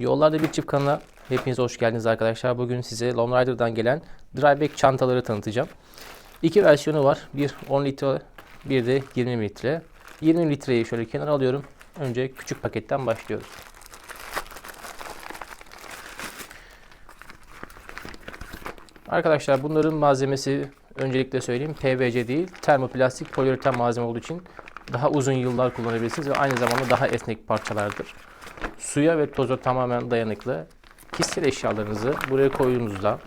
Yollarda bir çift kanala hepiniz hoş geldiniz arkadaşlar. Bugün size Lone Rider'dan gelen dryback çantaları tanıtacağım. İki versiyonu var. Bir 10 litre, bir de 20 litre. 20 litreyi şöyle kenara alıyorum. Önce küçük paketten başlıyoruz. Arkadaşlar bunların malzemesi öncelikle söyleyeyim PVC değil termoplastik poliüretan malzeme olduğu için daha uzun yıllar kullanabilirsiniz ve aynı zamanda daha esnek parçalardır. Suya ve toza tamamen dayanıklı. Kişisel eşyalarınızı buraya koyduğunuzda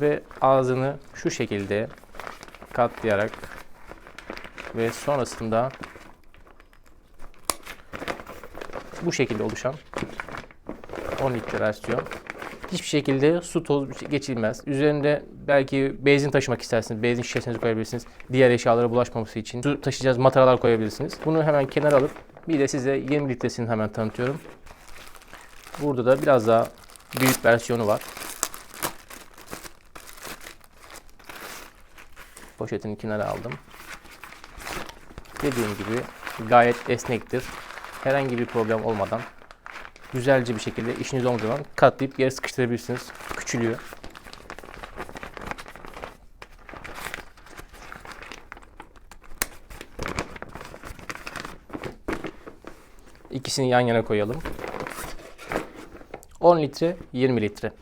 ve ağzını şu şekilde katlayarak ve sonrasında bu şekilde oluşan 10 litre versiyon hiçbir şekilde su toz geçilmez. Üzerinde belki benzin taşımak istersiniz. Benzin şişesinizi koyabilirsiniz. Diğer eşyalara bulaşmaması için su taşıyacağınız mataralar koyabilirsiniz. Bunu hemen kenara alıp bir de size 20 litresini hemen tanıtıyorum. Burada da biraz daha büyük versiyonu var. Poşetini kenara aldım. Dediğim gibi gayet esnektir. Herhangi bir problem olmadan güzelce bir şekilde işiniz olmadığı zaman katlayıp yere sıkıştırabilirsiniz. Küçülüyor. İkisini yan yana koyalım. 10 litre, 20 litre.